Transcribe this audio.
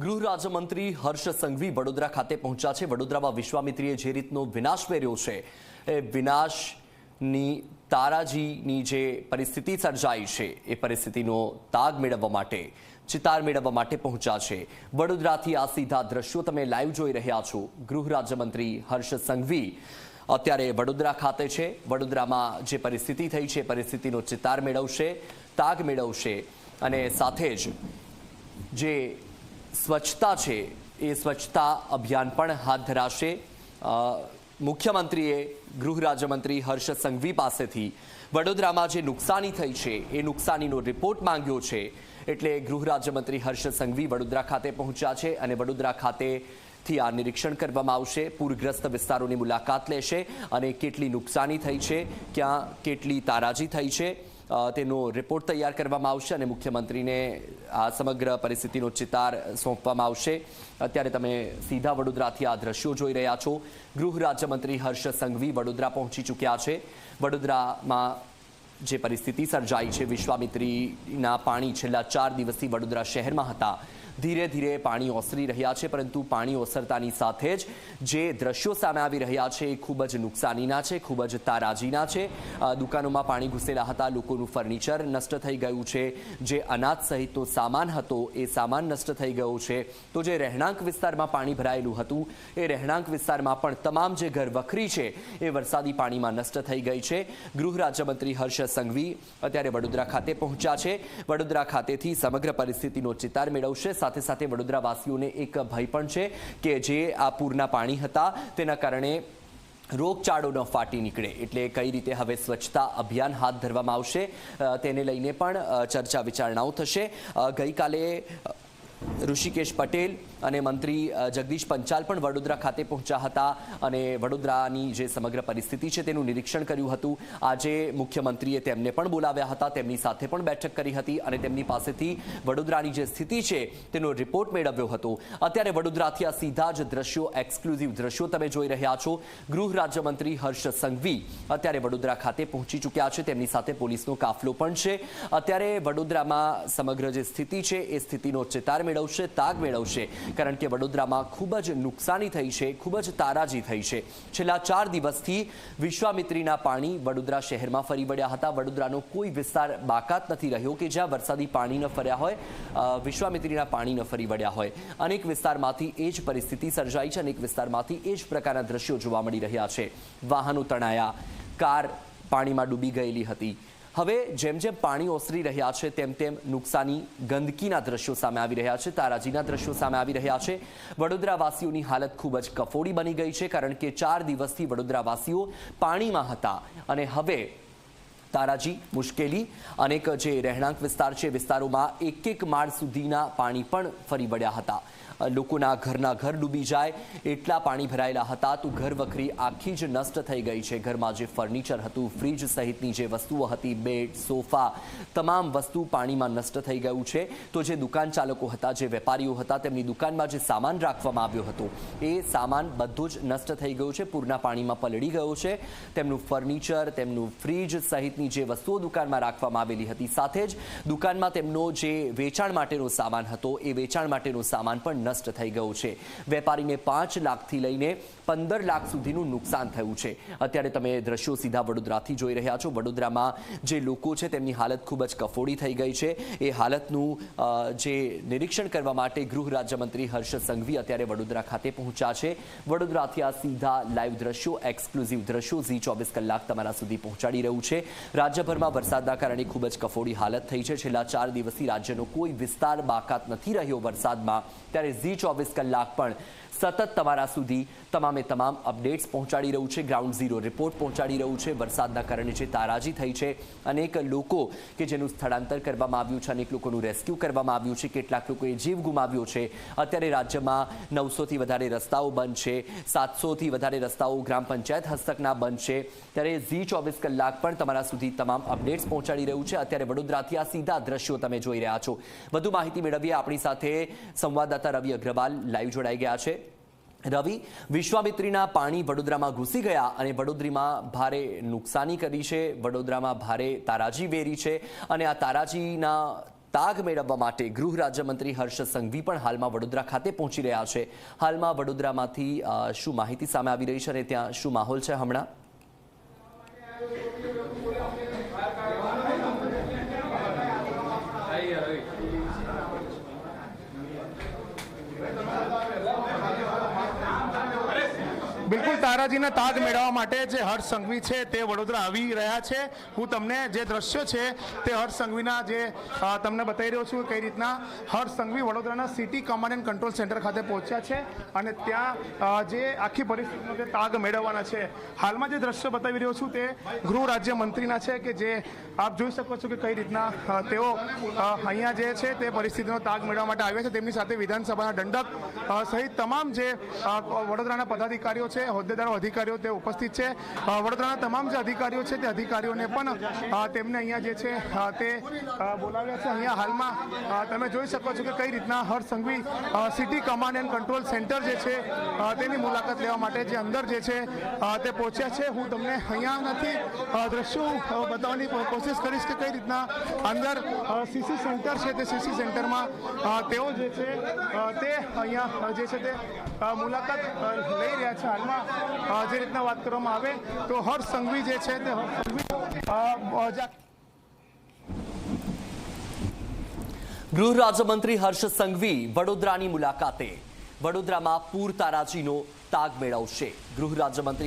ગૃહ રાજ્યમંત્રી હર્ષ સંઘવી વડોદરા ખાતે પહોંચ્યા છે. વડોદરામાં વિશ્વામિત્રીએ જે રીતનો વિનાશ વેર્યો છે, એ વિનાશની તારાજીની જે પરિસ્થિતિ સર્જાઈ છે, એ પરિસ્થિતિનો તાગ મેળવવા માટે, ચિતાર મેળવવા માટે પહોંચ્યા છે. વડોદરાથી આ સીધા દ્રશ્યો તમે લાઈવ જોઈ રહ્યા છો. ગૃહ રાજ્યમંત્રી હર્ષ સંઘવી અત્યારે વડોદરા ખાતે છે. વડોદરામાં જે પરિસ્થિતિ થઈ છે પરિસ્થિતિનો ચિતાર મેળવશે, તાગ મેળવશે અને સાથે જ જે સ્વચ્છતા છે, એ સ્વચ્છતા અભિયાન પણ હાથ ધરાશે. મુખ્યમંત્રીએ ગૃહ રાજ્યમંત્રી હર્ષ સંઘવી પાસેથી વડોદરામાં જે નુકસાની થઈ છે, એ નુકસાનીનો રિપોર્ટ માંગ્યો છે. એટલે ગૃહ રાજ્યમંત્રી હર્ષ સંઘવી વડોદરા ખાતે પહોંચ્યા છે અને વડોદરા ખાતેથી આ નિરીક્ષણ કરવામાં આવશે. પૂરગ્રસ્ત વિસ્તારોની મુલાકાત લેશે અને કેટલી નુકસાની થઈ છે, ક્યાં કેટલી તારાજી થઈ છે. તેનો રિપોર્ટ તૈયાર કરવામાં આવશે અને મુખ્યમંત્રીને આ સમગ્ર પરિસ્થિતિનો ચિતાર સોંપવામાં આવશે. અત્યારે તમે સીધા વડોદરાથી આ દ્રશ્યો જોઈ રહ્યા છો. ગૃહ રાજ્યમંત્રી હર્ષ સંઘવી વડોદરા પહોંચી ચૂક્યા છે. વડોદરામાં જે પરિસ્થિતિ સર્જાઈ છે, વિશ્વામિત્રીના પાણી છેલ્લા ચાર દિવસથી વડોદરા શહેરમાં હતા. ધીરે ધીરે પાણી ઓસરી રહ્યા છે, પરંતુ પાણી ઓસરતાની સાથે જ જે દ્રશ્યો સામે આવી રહ્યા છે એ ખૂબ જ નુકસાનીના છે, ખૂબ જ તારાજીના છે. દુકાનોમાં પાણી ઘૂસેલા હતા, લોકોનું ફર્નિચર નષ્ટ થઈ ગયું છે. જે અનાજ સહિતનો સામાન હતો એ સામાન નષ્ટ થઈ ગયો છે. તો જે રહેણાંક વિસ્તારમાં પાણી ભરાયેલું હતું, એ રહેણાંક વિસ્તારમાં પણ તમામ જે ઘર વખરી છે, એ વરસાદી પાણીમાં નષ્ટ થઈ ગઈ છે. ગૃહ રાજ્યમંત્રી હર્ષ સંઘવી અત્યારે વડોદરા ખાતે પહોંચ્યા છે. વડોદરા ખાતેથી સમગ્ર પરિસ્થિતિનો ચિતાર મેળવશે. સાથે સાથે સાથે વડોદરાવાસીઓને એક ભય પણ છે કે જે આ પૂરના પાણી હતા, તેના કારણે રોગચાળો ન ફાટી નીકળે. એટલે કઈ રીતે હવે સ્વચ્છતા અભિયાન હાથ ધરવામાં આવશે તેને લઈને પણ ચર્ચા વિચારણાઓ થશે. ગઈકાલે ઋષિકેશ પટેલ અને મંત્રી જગદીશ પંચાલ પણ વડોદરા ખાતે પહોંચ્યા હતા અને વડોદરાની જે સમગ્ર પરિસ્થિતિ છે તેનું નિરીક્ષણ કર્યું હતું. આજે મુખ્યમંત્રીએ તેમને પણ બોલાવ્યા હતા, તેમની સાથે પણ બેઠક કરી હતી અને તેમની પાસેથી વડોદરાની જે સ્થિતિ છે તેનો રિપોર્ટ મેળવ્યો હતો. અત્યારે વડોદરાથી આ સીધા જ દ્રશ્યો, એક્સક્લુઝિવ દ્રશ્યો તમે જોઈ રહ્યા છો. ગૃહ રાજ્યમંત્રી હર્ષ સંઘવી અત્યારે વડોદરા ખાતે પહોંચી ચૂક્યા છે. તેમની સાથે પોલીસનો કાફલો પણ છે. અત્યારે વડોદરામાં સમગ્ર જે સ્થિતિ છે, એ સ્થિતિનો ચેતાર મેળવશે. તાગ મેળવશે. કારણ કે વડોદરામાં ખૂબ જ નુકસાની થઈ છે, ખૂબ જ તારાજી થઈ છે. છેલ્લા ચાર દિવસથી વિશ્વામિત્રીના પાણી વડોદરા શહેરમાં ફરી વળ્યા હતા. વડોદરાનો કોઈ વિસ્તાર બાકાત નથી રહ્યો કે જ્યાં વરસાદી પાણી ન ફર્યા હોય વિશ્વામિત્રીના પાણી ન ફરી વળ્યા હોય. અનેક વિસ્તારમાંથી એ જ પરિસ્થિતિ સર્જાઈ છે અનેક વિસ્તારમાંથી એ જ પ્રકારના દ્રશ્યો જોવા મળી રહ્યા છે. વાહનો તણાયા, કાર પાણીમાં ડૂબી ગયેલી હતી. હવે જેમ જેમ પાણી ઓસરી રહ્યા છે, તેમ તેમ નુકસાની ગંદકીના દ્રશ્યો સામે આવી રહ્યા છે, તારાજીના દ્રશ્યો સામે આવી રહ્યા છે. વડોદરાવાસીઓની હાલત ખૂબ જ કફોડી બની ગઈ છે, કારણ કે ચાર દિવસથી વડોદરાવાસીઓ પાણીમાં હતા. અને હવે તારાજી મુશ્કેલી. અનેક જે રહેણાંક વિસ્તાર છે, વિસ્તારોમાં એક એક માળ સુધીના પાણી પણ ફરી વળ્યા હતા. લોકોના ઘરના ઘર ડૂબી જાય, એટલા પાણી ભરાયેલા હતા તો ઘર વખરી આખી જ નષ્ટ થઈ ગઈ છે. ઘરમાં જે ફર્નિચર હતું ફ્રીજ સહિતની જે વસ્તુઓ હતી બેડ સોફા તમામ વસ્તુ પાણીમાં નષ્ટ થઈ ગયું છે. તો જે દુકાન ચાલકો હતા, જે વેપારીઓ હતા, તેમની દુકાનમાં જે સામાન રાખવામાં આવ્યો હતો, એ સામાન બધું જ નષ્ટ થઈ ગયું છે. પૂરના પાણીમાં પલળી ગયો છે. તેમનું ફર્નિચર તેમનું ફ્રીજ સહિતની જે વસ્તુઓ દુકાનમાં રાખવામાં આવેલી હતી. સાથે જ દુકાનમાં તેમનો જે વેચાણ માટેનો સામાન હતો, એ વેચાણ માટેનો સામાન પણ નષ્ટ થઈ ગયો છે. વેપારીને પાંચ લાખથી લઈને પંદર લાખ સુધીનું નુકસાન થયું છે. અત્યારે તમે દ્રશ્યો સીધા વડોદરાથી જોઈ રહ્યા છો. વડોદરામાં જે લોકો છે તેમની હાલત ખૂબ જ કફોડી થઈ ગઈ છે. એ હાલતનું જે નિરીક્ષણ કરવા માટે ગૃહ રાજ્યમંત્રી હર્ષ સંઘવી અત્યારે વડોદરા ખાતે પહોંચ્યા છે. વડોદરાથી આ સીધા લાઈવ દ્રશ્યો, એક્સક્લુઝિવ દ્રશ્યો ઝી ચોવીસ કલાક તમારા સુધી પહોંચાડી રહ્યું છે. રાજ્યભરમાં વરસાદના કારણે ખૂબ જ કફોડી હાલત થઈ છે. છેલ્લા ચાર દિવસથી રાજ્યનો કોઈ વિસ્તાર બાકાત નથી રહ્યો વરસાદમાં. ત્યારે ઝી ચોવીસ કલાક પણ સતત તમારા સુધી તમામે તમામ અપડેટ્સ પહોંચાડી રહ્યું છે. ગ્રાઉન્ડ ઝીરો રિપોર્ટ પહોંચાડી રહ્યું છે. વરસાદના કારણે જે તારાજી થઈ છે, અનેક લોકો કે જેનું સ્થળાંતર કરવામાં આવ્યું છે, અનેક લોકોનું રેસ્ક્યુ કરવામાં આવ્યું છે, કેટલાક લોકોએ જીવ ગુમાવ્યો છે. અત્યારે રાજ્યમાં નવસોથી વધારે રસ્તાઓ બંધ છે. સાતસોથી વધારે રસ્તાઓ ગ્રામ પંચાયત હસ્તકના બંધ છે. ત્યારે ઝી ચોવીસ કલાક પણ તમારા સુધી તમામ અપડેટ્સ પહોંચાડી રહ્યું છે. અત્યારે વડોદરાથી આ સીધા દ્રશ્યો તમે જોઈ રહ્યા છો. વધુ માહિતી મેળવીએ આપણી સાથે સંવાદદાતા રવિ અગ્રવાલ. લાઈવ જોડાઈ ગયા છે. રવિ વિશ્વામિત્રીના પાણી વડોદરામાં ઘૂસી ગયા અને વડોદરીમાં ભારે નુકસાની કરી છે. વડોદરામાં ભારે તારાજી વેરી છે અને આ તારાજીના તાગ મેળવવા માટે ગૃહ રાજ્યમંત્રી હર્ષ સંઘવી પણ હાલમાં વડોદરા ખાતે પહોંચી રહ્યા છે. હાલમાં વડોદરામાંથી શું માહિતી સામે આવી રહી છે અને ત્યાં શું માહોલ છે હમણાં? તારાજીના તાગ મેળવવા માટે જે હર્ષ સંઘવી છે તે વડોદરા આવી રહ્યા છે. હું તમને જે દ્રશ્યો છે તે હર્ષ સંઘવીના જે તમને બતાવી રહ્યો છું કઈ રીતના હર્ષ સંઘવી વડોદરાના city command and control centre ખાતે પહોંચ્યા છે અને ત્યાં જે આખી પરિસ્થિતિનો જે તાગ મેળવવાના છે. હાલમાં જે દ્રશ્યો બતાવી રહ્યો છું તે ગૃહ રાજ્ય મંત્રીના છે કે જે આપ જોઈ શકો છો કે કઈ રીતના તેઓ અહીંયા જે છે તે પરિસ્થિતિનો તાગ મેળવવા માટે આવ્યા છે. તેમની સાથે વિધાનસભાના દંડક સહિત તમામ જે વડોદરાના પદાધિકારીઓ છે, હોદ્દેદારો અધિકારીઓ તે ઉપસ્થિત છે. વડોદરાના તમામ જે અધિકારીઓ છે તે અધિકારીઓને પણ તેમને અહીંયા જે છે તે બોલાવ્યા છે. અહીંયા હાલમાં તમે જોઈ શકો છો કે કઈ રીતના Harsh Sanghavi city command and control centre જે છે તેની મુલાકાત લેવા માટે જે અંદર જે છે તે પહોંચ્યા છે. હું તમને અહીંયા નથી દ્રશ્યો બતાવવાની કોશિશ કરીશ કે કઈ રીતના અંદર સીસી સેન્ટર છે તે સીસી સેન્ટરમાં તેઓ જે છે તે અહીંયા જે છે તે મુલાકાત લઈ રહ્યા છે હાલમાં. જે રીતના વાત કરવામાં આવે, તો હર્ષ સંઘવી જે છે તે સંઘવી ગૃહ રાજ્યમંત્રી હર્ષ સંઘવી વડોદરાની મુલાકાતે. વડોદરામાં પૂર તારાજીનો તાગ મેળવશે. ગૃહ રાજ્યમંત્રી